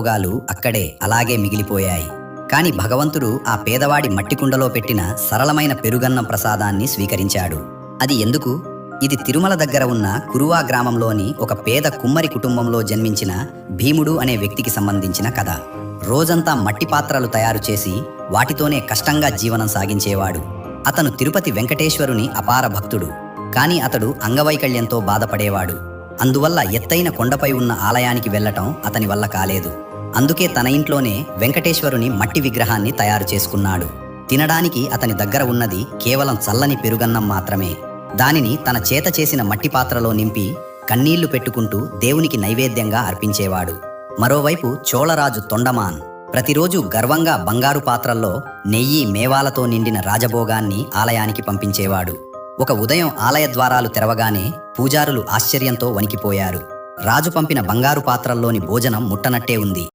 భోగాలు అక్కడే అలాగే మిగిలిపోయాయి. కాని భగవంతుడు ఆ పేదవాడి మట్టి కుండలో పెట్టిన సరళమైన పెరుగన్నం ప్రసాదాన్ని స్వీకరించాడు. అది ఎందుకు? ఇది తిరుమల దగ్గర ఉన్న కురువా గ్రామంలోని ఒక పేద కుమ్మరి కుటుంబంలో జన్మించిన భీముడు అనే వ్యక్తికి సంబంధించిన కథ. రోజంతా మట్టి పాత్రలు తయారు చేసి వాటితోనే కష్టంగా జీవనం సాగించేవాడు. అతను తిరుపతి వెంకటేశ్వరుని అపార భక్తుడు. కాని అతడు అంగవైకల్యంతో బాధపడేవాడు. అందువల్ల ఎత్తైన కొండపై ఉన్న ఆలయానికి వెళ్ళటం అతని వల్ల కాలేదు. అందుకే తన ఇంట్లోనే వెంకటేశ్వరుని మట్టి విగ్రహాన్ని తయారు చేసుకున్నాడు. తినడానికి అతని దగ్గర ఉన్నది కేవలం చల్లని పెరుగన్నం మాత్రమే. దానిని తన చేత చేసిన మట్టి పాత్రలో నింపి కన్నీళ్ళు పెట్టుకుంటూ దేవునికి నైవేద్యంగా అర్పించేవాడు. మరోవైపు చోళరాజు తొండమాన్ ప్రతిరోజు గర్వంగా బంగారు పాత్రల్లో నెయ్యి మేవాలతో నిండిన రాజభోగాన్ని ఆలయానికి పంపించేవాడు. ఒక ఉదయం ఆలయ ద్వారాలు తెరవగానే పూజారులు ఆశ్చర్యంతో వణికిపోయారు. రాజు పంపిన బంగారు పాత్రల్లోని భోజనం ముట్టనట్టే ఉంది.